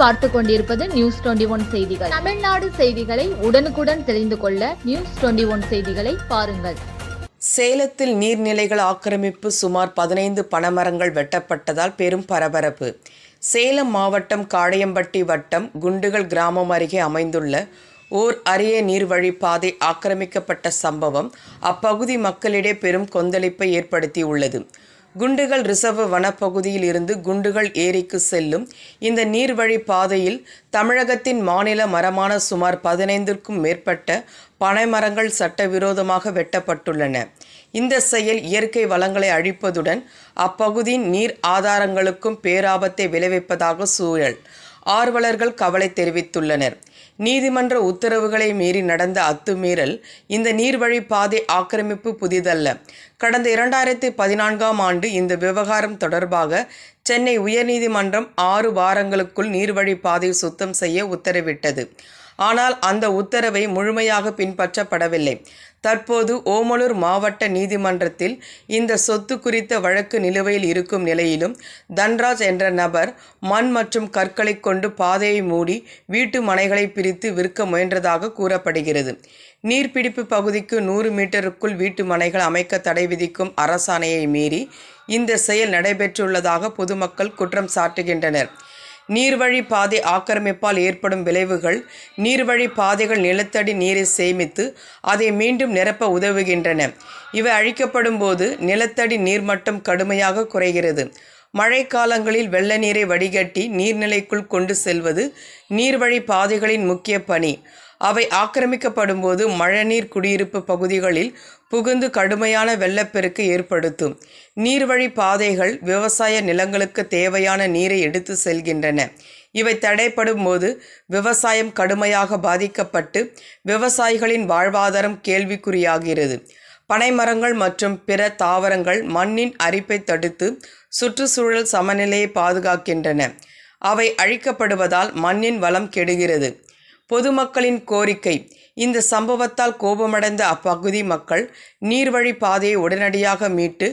பார்த்து கொண்டிருப்பது news twenty one செய்திகள். தமிழ்நாடு செய்திகளை உடனுக்குடன் தெரிந்து கொள்ள நியூஸ் டுவெண்டி ஒன் செய்திகளை பாருங்கள். சேலத்தில் நீர்நிலைகள் ஆக்கிரமிப்பு சுமார் பதினைந்து பனைமரங்கள் வெட்டப்பட்டதால் பெரும் பரபரப்பு. சேலம் மாவட்டம் காடையம்பட்டி வட்டம் குண்டுகள் கிராமம் அருகே அமைந்துள்ள ஓர் அரிய நீர்வழி பாதை ஆக்கிரமிக்கப்பட்ட சம்பவம் அப்பகுதி மக்களிடையே பெரும் கொந்தளிப்பை ஏற்படுத்தியுள்ளது. குண்டுகள் ரிசர்வ் வனப்பகுதியில் இருந்து குண்டுகள் ஏரிக்கு செல்லும் இந்த நீர்வழி பாதையில் தமிழகத்தின் மாநில மரமான சுமார் பதினைந்திற்கும் மேற்பட்ட பனைமரங்கள் சட்டவிரோதமாக வெட்டப்பட்டுள்ளன. இந்த செயல் இயற்கை வளங்களை அழிப்பதுடன் அப்பகுதியின் நீர் ஆதாரங்களுக்கும் பேராபத்தை விளைவிப்பதாக சூழல் ஆர்வலர்கள் கவலை தெரிவித்துள்ளனர். நீதிமன்ற உத்தரவுகளை மீறி நடந்த அத்துமீறல் இந்த நீர்வழி பாதை ஆக்கிரமிப்பு புதிதல்ல. கடந்த இரண்டாயிரத்தி பதினான்காம் ஆண்டு இந்த விவகாரம் தொடர்பாக சென்னை உயர்நீதிமன்றம் ஆறு வாரங்களுக்குள் நீர்வழி பாதை சுத்தம் செய்ய உத்தரவிட்டது. ஆனால் அந்த உத்தரவை முழுமையாக பின்பற்றப்படவில்லை. தற்போது ஓமலூர் மாவட்ட நீதிமன்றத்தில் இந்த சொத்து குறித்த வழக்கு நிலுவையில் இருக்கும் நிலையிலும் தன்ராஜ் என்ற நபர் மண் மற்றும் கற்களை கொண்டு பாதையை மூடி வீட்டு மனைகளை பிரித்து விற்க முயன்றதாக கூறப்படுகிறது. நீர்பிடிப்பு பகுதிக்கு நூறு மீட்டருக்குள் வீட்டு மனைகள் அமைக்க தடை விதிக்கும் அரசாணையை மீறி இந்த செயல் நடைபெற்றுள்ளதாக பொதுமக்கள் குற்றம் சாட்டுகின்றனர். நீர்வழி பாதை ஆக்கிரமிப்பால் ஏற்படும் விளைவுகள் நீர்வழி பாதைகள் நிலத்தடி நீரை சேமித்து அதை மீண்டும் நிரப்ப உதவுகின்றன. இவை அழிக்கப்படும் போது நிலத்தடி நீர்மட்டம் கடுமையாக குறைகிறது. மழைக்காலங்களில் வெள்ள நீரை வடிகட்டி நீர்நிலைக்குள் கொண்டு செல்வது நீர்வழி பாதைகளின் முக்கிய பணி. அவை ஆக்கிரமிக்கப்படும் போது மழைநீர் குடியிருப்பு பகுதிகளில் புகுந்து கடுமையான வெள்ளப்பெருக்கு ஏற்படுத்தும். நீர்வழி பாதைகள் விவசாய நிலங்களுக்கு தேவையான நீரை எடுத்து செல்கின்றன. இவை தடைப்படும் போது விவசாயம் கடுமையாக பாதிக்கப்பட்டு விவசாயிகளின் வாழ்வாதாரம் கேள்விக்குறியாகிறது. பனைமரங்கள் மற்றும் பிற தாவரங்கள் மண்ணின் அரிப்பை தடுத்து சுற்றுச்சூழல் சமநிலையை பாதுகாக்கின்றன. அவை அழிக்கப்படுவதால் மண்ணின் வளம் கெடுகிறது. பொதுமக்களின் கோரிக்கை. இந்த சம்பவத்தால் கோபமடைந்த அப்பகுதி மக்கள் நீர்வழி பாதையை உடனடியாக மீட்டு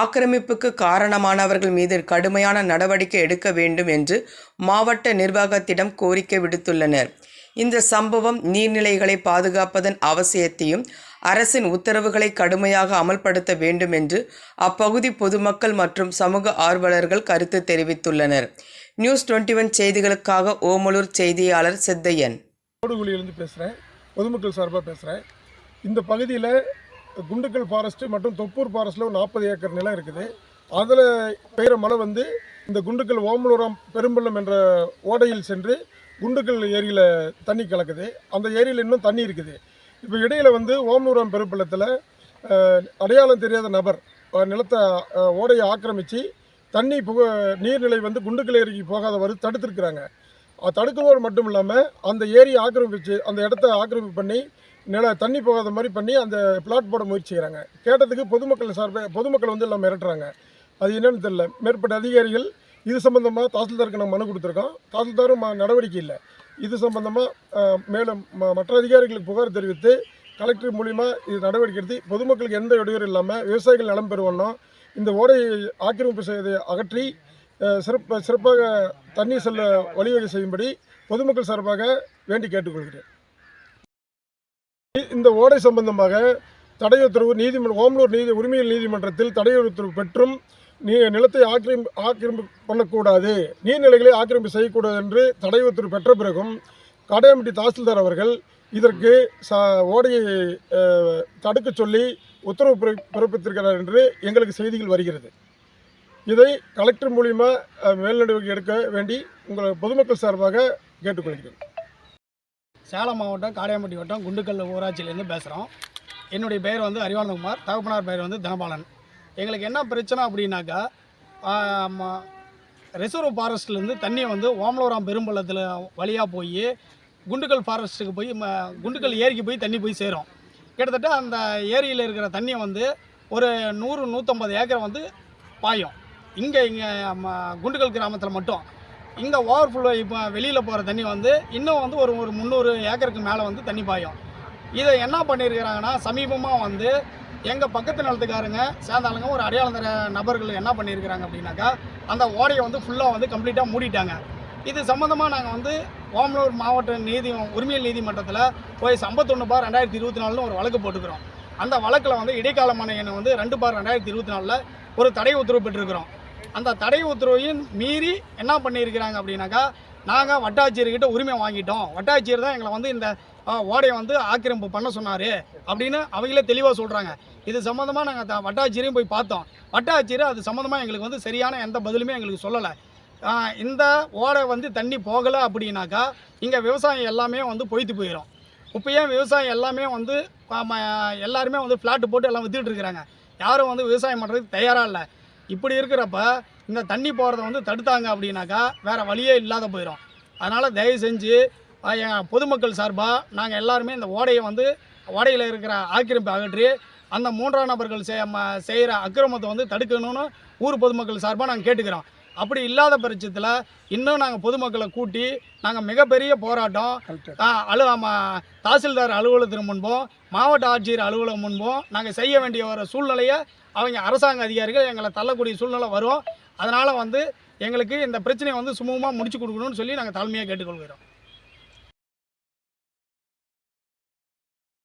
ஆக்கிரமிப்புக்கு காரணமானவர்கள் மீது கடுமையான நடவடிக்கை எடுக்க வேண்டும் என்று மாவட்ட நிர்வாகத்திடம் கோரிக்கை விடுத்துள்ளனர். இந்த சம்பவம் நீர்நிலைகளை பாதுகாப்பதன் அவசியத்தையும் அரசின் உத்தரவுகளை கடுமையாக அமல்படுத்த வேண்டும் என்று அப்பகுதி பொதுமக்கள் மற்றும் சமூக ஆர்வலர்கள் கருத்து தெரிவித்துள்ளனர். நியூஸ் டுவெண்ட்டி ஒன் செய்திகளுக்காக ஓமலூர் செய்தியாளர் சித்தையன். கோடுகுழியிலேருந்து பேசுகிறேன் பொதுமக்கள் சார்பாக பேசுகிறேன் இந்த பகுதியில் குண்டுக்கல் ஃபாரஸ்ட்டு மற்றும் தொப்பூர் ஃபாரஸ்ட்டில் ஒரு நாற்பது ஏக்கர் நிலம் இருக்குது. அதில் பெய்கிற மழை வந்து இந்த குண்டுக்கல் ஓமலூரம் பெரும்பள்ளம் என்ற ஓடையில் சென்று குண்டுக்கல் ஏரியில் தண்ணி கலக்குது. அந்த ஏரியில் இன்னும் தண்ணி இருக்குது. இப்போ இடையில் வந்து ஓமலூரம் பெரும்பள்ளத்தில் அடையாளம் தெரியாத நபர் நிலத்தை ஓடையை ஆக்கிரமித்து தண்ணி புக நீர்நிலை வந்து குண்டுக்கல் ஏரிக்கு போகாதவாறு வரும் அது தடுக்கிறதோடு மட்டும் இல்லாமல் அந்த ஏரியை ஆக்கிரமிச்சு அந்த இடத்த ஆக்கிரமிப்பு பண்ணி நில தண்ணி போகாத மாதிரி பண்ணி அந்த பிளாட் போட முயற்சி செய்கிறாங்க கேட்டதுக்கு பொதுமக்கள் சார்பாக பொதுமக்கள் வந்து எல்லாம் மிரட்டுறாங்க. அது என்னன்னு தெரியல. மேற்பட்ட அதிகாரிகள் இது சம்பந்தமாக தாசில்தாருக்கு நம்ம மனு கொடுத்துருக்கோம். தாசில்தாரும் நடவடிக்கை இல்லை. இது சம்பந்தமாக மேலும் ம- மற்ற அதிகாரிகளுக்கு புகார் தெரிவித்து கலெக்டர் மூலிமா இது நடவடிக்கை எடுத்து பொதுமக்களுக்கு எந்த இடையூறும் இல்லாமல் விவசாயிகள் நலம் பெறுவோன்னா இந்த ஓடை ஆக்கிரமிப்பு செய்வதை அகற்றி சிறப்பு சிறப்பாக தண்ணீர் செல்ல வழிவகை செய்யும்படி பொதுமக்கள் சார்பாக வேண்டி கேட்டுக்கொள்கிறேன். இந்த ஓடை சம்பந்தமாக தடை உத்தரவு நீதிமன்ற ஓமலூர் நீதி உரிமையல் நீதிமன்றத்தில் தடை உத்தரவு பெற்றும் நீ நிலத்தை ஆக்கிரமி ஆக்கிரமிப்பு பண்ணக்கூடாது நீர்நிலைகளை ஆக்கிரமிப்பு செய்யக்கூடாது என்று தடை உத்தரவு பெற்ற பிறகும் காடையாம்பட்டி தாசில்தார் அவர்கள் இதற்கு ச ஓடையை தடுக்க தடுக்கச் சொல்லி உத்தரவு பிறப்பித்திருக்கிறார் என்று எங்களுக்கு செய்திகள் வருகிறது. இதை கலெக்டர் மூலிமா மேல்நடவடிக்கை எடுக்க வேண்டி உங்கள் பொதுமக்கள் சார்பாக கேட்டுக்கொள்கிறேன். சேலம் மாவட்டம் காடையாம்பட்டி வட்டம் குண்டுக்கல் ஊராட்சியிலேருந்து பேசுகிறோம் என்னுடைய பெயர் வந்து அறிவானந்தகுமார் தகப்பனார் பெயர் வந்து தனபாலன். எங்களுக்கு என்ன பிரச்சனை அப்படின்னாக்கா ரிசர்வ் ஃபாரஸ்ட்லேருந்து தண்ணியை வந்து ஓமலூராம் பெரும்பள்ளத்தில் வழியாக போய் குண்டுக்கல் ஃபாரஸ்ட்டுக்கு போய் ம குண்டுக்கல் ஏரிக்கு போய் தண்ணி போய் சேரும். கிட்டத்தட்ட அந்த ஏரியில் இருக்கிற தண்ணியை வந்து ஒரு நூறு நூற்றம்பது ஏக்கர் வந்து பாயும். இங்கே இங்கே குண்டுக்கல் கிராமத்தில் மட்டும். இங்கே ஓவர்ஃப்ளோ இப்போ வெளியில் போகிற தண்ணி வந்து இன்னும் வந்து ஒரு ஒரு முந்நூறு ஏக்கருக்கு மேலே வந்து தண்ணி பாயும். இதை என்ன பண்ணியிருக்கிறாங்கன்னா சமீபமாக வந்து எங்கள் பக்கத்து நிலத்துக்காரங்க சேர்ந்தாளுங்க ஒரு அடையாளம் தர நபர்கள் என்ன பண்ணியிருக்கிறாங்க அப்படின்னாக்கா அந்த ஓடையை வந்து ஃபுல்லாக வந்து கம்ப்ளீட்டாக மூடிட்டாங்க. இது சம்மந்தமாக நாங்கள் வந்து ஓமலூர் மாவட்ட நீதி உரிமையல் நீதிமன்றத்தில் போய் சம்பத்தொன்று பார் ரெண்டாயிரத்தி இருபத்தி நாலுன்னு ஒரு வழக்கு போட்டுக்கிறோம். அந்த வழக்கில் வந்து இடைக்கால மனையன் வந்து ரெண்டு பார் ரெண்டாயிரத்தி இருபத்தி நாலில் ஒரு தடை உத்தரவு பெற்றிருக்கிறோம். அந்த தடை உத்தரவையும் மீறி என்ன பண்ணியிருக்கிறாங்க அப்படின்னாக்கா நாங்கள் வட்டாட்சியர்கிட்ட உரிமை வாங்கிட்டோம். வட்டாட்சியர் தான் எங்களை வந்து இந்த ஓடையை வந்து ஆக்கிரமிப்பு பண்ண சொன்னார் அப்படின்னு அவங்களே தெளிவாக சொல்கிறாங்க இது சம்மந்தமாக நாங்கள் வட்டாட்சியரையும் போய் பார்த்தோம். வட்டாட்சியர் அது சம்மந்தமாக எங்களுக்கு வந்து சரியான எந்த பதிலுமே எங்களுக்கு சொல்லலை. இந்த ஓடை வந்து தண்ணி போகலை அப்படின்னாக்கா இங்கே விவசாயம் எல்லாமே வந்து பொய்த்து போயிடும் இப்போ ஏன் விவசாயம் எல்லாமே வந்து எல்லாருமே வந்து ஃப்ளாட்டு போட்டு எல்லாம் விற்றுட்டு இருக்கிறாங்க? யாரும் வந்து விவசாயம் பண்ணுறதுக்கு தயாராக இல்லை. இப்படி இருக்கிறப்ப இந்த தண்ணி போகிறத வந்து தடுத்தாங்க அப்படின்னாக்கா வேறு வழியே இல்லாத போயிடும் அதனால் தயவு செஞ்சு ஆ, பொதுமக்கள் சார்பாக நாங்கள் எல்லாருமே இந்த ஓடையை வந்து ஓடையில் இருக்கிற ஆக்கிரமிப்பு அகற்றி அந்த மூன்றாம் நபர்கள் செய்கிற அக்கிரமத்தை வந்து தடுக்கணும்னு ஊர் பொதுமக்கள் சார்பாக நாங்கள் கேட்டுக்கிறோம். அப்படி இல்லாத பட்சத்தில் இன்னும் நாங்கள் பொதுமக்களை கூட்டி நாங்கள் மிகப்பெரிய போராட்டம். அலு தாசில்தார் அலுவலகத்தின் முன்பும் மாவட்ட ஆட்சியர் அலுவலகம் முன்பும் நாங்கள் செய்ய வேண்டிய ஒரு சூழ்நிலையை அவங்க அரசாங்க அதிகாரிகள் எங்களை தள்ளக்கூடிய சூழ்நிலை வரும். அதனால் வந்து எங்களுக்கு இந்த பிரச்சனையை வந்து சுமூகமாக முடிச்சு கொடுக்கணும்னு சொல்லி நாங்கள் தாழ்மையாக கேட்டுக்கொள்கிறோம்.